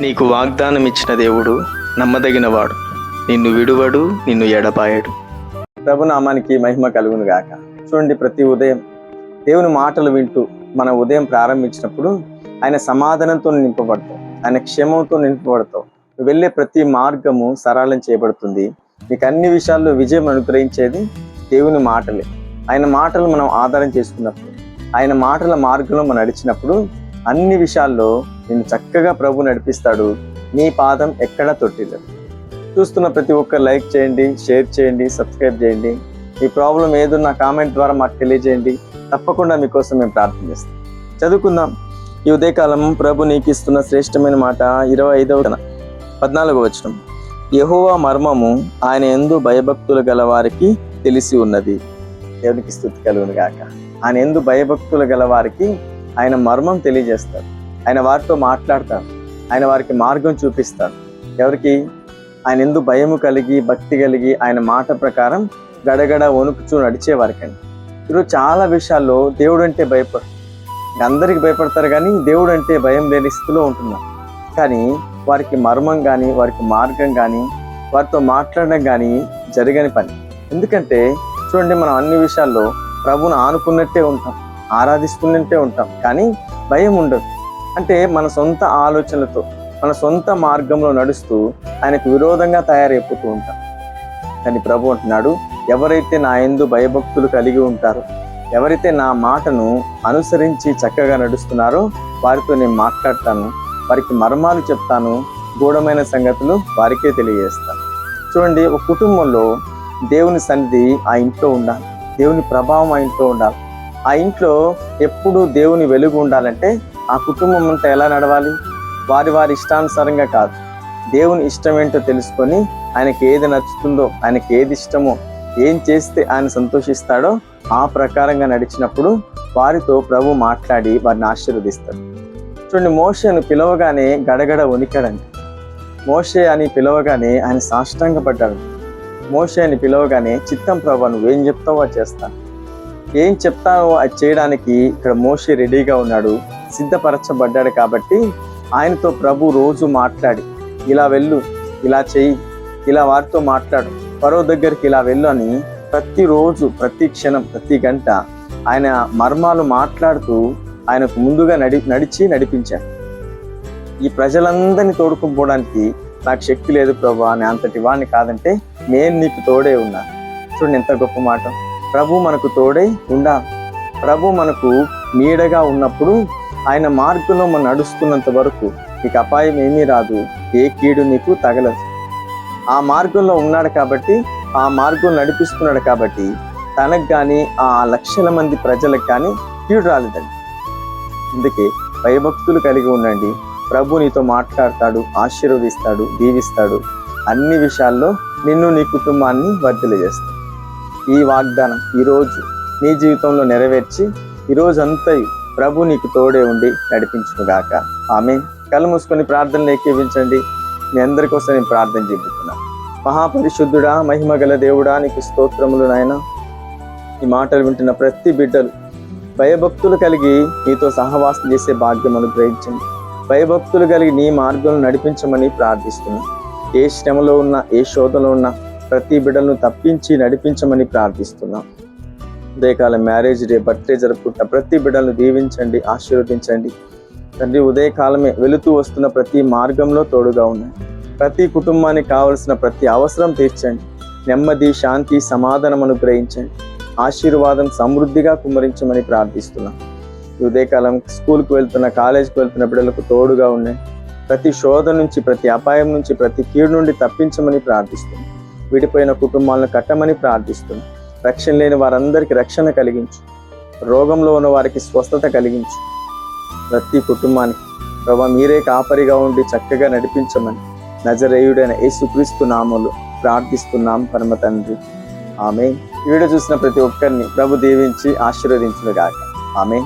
నీకు వాగ్దానం ఇచ్చిన దేవుడు నమ్మదగినవాడు. నిన్ను విడువడు నిన్ను ఎడపాయడు ప్రభునామానికి మహిమ కలుగును గాక. చూడండి ప్రతి ఉదయం దేవుని మాటలు వింటూ మన ఉదయం ప్రారంభించినప్పుడు ఆయన సమాధానంతో నింపబడతాం. ఆయన క్షేమంతో నింపబడతాం. వెళ్ళే ప్రతి మార్గము సరళం చేయబడుతుంది. నీకు అన్ని విషయాల్లో విజయం అనుగ్రహించేది దేవుని మాటలే. ఆయన మాటలు మనం ఆధారం చేసుకున్నప్పుడు ఆయన మాటల మార్గంలో మనం నడిచినప్పుడు అన్ని విషయాల్లో నేను చక్కగా ప్రభు నడిపిస్తాడు. నీ పాదం ఎక్కడా తొట్టిలేదు. చూస్తున్న ప్రతి ఒక్కరు లైక్ చేయండి షేర్ చేయండి సబ్స్క్రైబ్ చేయండి. మీ ప్రాబ్లం ఏదున్నా కామెంట్ ద్వారా మాకు తెలియజేయండి. తప్పకుండా మీకోసం మేము ప్రార్థన చేస్తాం. చదువుకుందాం. ఈ ఉదయకాలం ప్రభు నీకు ఇస్తున్న శ్రేష్టమైన మాట ఇరవై ఐదవ పద్నాలుగో వచనం. యహోవా మర్మము ఆయన ఎందు భయభక్తులు గల వారికి తెలిసి ఉన్నది. దేవునికి స్థుతి కలుగును గాక. ఆయన ఎందు భయభక్తులు గల వారికి ఆయన మర్మం తెలియజేస్తారు. ఆయన వారితో మాట్లాడతారు. ఆయన వారికి మార్గం చూపిస్తారు. ఎవరికి? ఆయన ఎందు భయము కలిగి భక్తి కలిగి ఆయన మాట ప్రకారం గడగడ వణుకుచూ నడిచేవారికండి. ఈరోజు చాలా విషయాల్లో దేవుడు అంటే భయపడు. అందరికి భయపడతారు కానీ దేవుడు అంటే భయం లేని స్థితిలో ఉంటున్నారు కానీ వారికి మర్మం కానీ వారికి మార్గం కానీ వారితో మాట్లాడడం కానీ జరగని పని. ఎందుకంటే చూడండి మనం అన్ని విషయాల్లో ప్రభుని ఆనుకున్నట్టే ఉంటాం. ఆరాధిస్తున్నట్టే ఉంటాం. కానీ భయం ఉండదు. అంటే మన సొంత ఆలోచనలతో మన సొంత మార్గంలో నడుస్తూ ఆయనకు విరోధంగా తయారైపోతూ ఉంటాం. కానీ ప్రభు అంటున్నాడు ఎవరైతే నా ఎందు భయభక్తులు కలిగి ఉంటారో ఎవరైతే నా మాటను అనుసరించి చక్కగా నడుస్తున్నారో వారితో నేను మాట్లాడతాను వారికి మర్మాలు చెప్తాను గూఢమైన సంగతులు వారికే తెలియజేస్తాను. చూడండి ఒక కుటుంబంలో దేవుని సన్నిధి ఆ ఇంట్లో ఉండాలి. దేవుని ప్రభావం ఆ ఇంట్లో ఉండాలి. ఆ ఇంట్లో ఎప్పుడు దేవుని వెలుగు ఉండాలంటే ఆ కుటుంబం అంతా ఎలా నడవాలి? వారి వారి ఇష్టానుసారంగా కాదు. దేవుని ఇష్టం ఏంటో తెలుసుకొని ఆయనకి ఏది నచ్చుతుందో ఆయనకి ఏది ఇష్టమో ఏం చేస్తే ఆయన సంతోషిస్తాడో ఆ ప్రకారంగా నడిచినప్పుడు వారితో ప్రభు మాట్లాడి వారిని ఆశీర్వదిస్తాడు. చూడండి మోషను పిలవగానే గడగడ వణికాడండి మోషే అని పిలవగానే ఆయన సాష్టంగపడ్డాడు. మోషే అని పిలవగానే చిత్తం ప్రభు నువ్వేం చెప్తావో చేస్తాను. ఏం చెప్తానో అది చేయడానికి ఇక్కడ మోషే రెడీగా ఉన్నాడు సిద్ధపరచబడ్డాడు కాబట్టి ఆయనతో ప్రభు రోజు మాట్లాడి ఇలా వెళ్ళు ఇలా చెయ్యి ఇలా వారితో మాట్లాడు పరో దగ్గరికి ఇలా వెళ్ళు అని ప్రతిరోజు ప్రతి క్షణం ప్రతి గంట ఆయన మర్మాలు మాట్లాడుతూ ఆయనకు ముందుగా నడి నడిచి నడిపించాడు. ఈ ప్రజలందరినీ తోడుకుని పోవడానికి నాకు శక్తి లేదు ప్రభు అని అంతటి వాడిని కాదంటే నేను నీకు తోడే ఉన్నా. చూడండి ఎంత గొప్ప మాట. ప్రభు మనకు తోడై ఉండా. ప్రభు మనకు నీడగా ఉన్నప్పుడు ఆయన మార్గంలో మనం నడుస్తున్నంత వరకు నీకు అపాయం ఏమీ రాదు. ఏ కీడు నీకు తగలదు. ఆ మార్గంలో ఉన్నాడు కాబట్టి ఆ మార్గం నడిపిస్తున్నాడు కాబట్టి తనకు కానీ ఆ లక్షల మంది ప్రజలకు కానీ కీడు రాలేదండి. అందుకే భయభక్తులు కలిగి ఉండండి. ప్రభు నీతో మాట్లాడతాడు ఆశీర్వదిస్తాడు దీవిస్తాడు. అన్ని విషయాల్లో నిన్ను నీ కుటుంబాన్ని వర్ధిలజేస్తాడు ఈ వాగ్దానం ఈరోజు నీ జీవితంలో నెరవేర్చి ఈరోజు అంతయు ప్రభు నీకు తోడే ఉండి నడిపించునుగాక ఆమె కళ్ళు మూసుకొని ప్రార్థనలు ఏకీవించండి. మీ అందరి కోసం నేను ప్రార్థన చెబుతున్నాను మహాపరిశుద్ధుడా మహిమ గల దేవుడా నీకు స్తోత్రములు నాయన. ఈ మాటలు వింటున్న ప్రతి బిడ్డలు భయభక్తులు కలిగి నీతో సహవాసం చేసే భాగ్యం అనుగ్రహించండి. భయభక్తులు కలిగి నీ మార్గంలో నడిపించమని ప్రార్థిస్తున్నాను ఏ శ్రమలో ఉన్నా ఏ శోధలో ఉన్నా ప్రతి బిడ్డలను తప్పించి నడిపించమని ప్రార్థిస్తున్నాం. ఉదయకాలం మ్యారేజ్ డే బర్త్డే జరుపుకుంటున్న ప్రతి బిడ్డలను దీవించండి ఆశీర్వదించండి. తండ్రి ఉదయకాలమే వెళుతూ వస్తున్న ప్రతి మార్గంలో తోడుగా ఉన్నాయి ప్రతి కుటుంబానికి కావలసిన ప్రతి అవసరం తీర్చండి. నెమ్మది శాంతి సమాధానం అనుగ్రహించండి. ఆశీర్వాదం సమృద్ధిగా కుమ్మరించమని ప్రార్థిస్తున్నాం. ఉదయకాలం స్కూల్కి వెళ్తున్న కాలేజీకి వెళ్తున్న బిడ్డలకు తోడుగా ఉన్నాయి ప్రతి శోధ నుంచి ప్రతి అపాయం నుంచి ప్రతి కీడు నుండి తప్పించమని ప్రార్థిస్తున్నాం. విడిపోయిన కుటుంబాలను కట్టమని ప్రార్థిస్తున్నాం రక్షణ లేని వారందరికీ రక్షణ కలిగించు. రోగంలో ఉన్న వారికి స్వస్థత కలిగించు. ప్రతి కుటుంబానికి ప్రభా మీరే కాపరిగా ఉండి చక్కగా నడిపించమని నజరేయుడైన యేసుక్రీస్తు నామలు ప్రార్థిస్తున్నాం పరమ తండ్రి. ఆమె వీడియో చూసిన ప్రతి ఒక్కరిని ప్రభు దీవించి ఆశీర్వదించునుగాక. ఆమె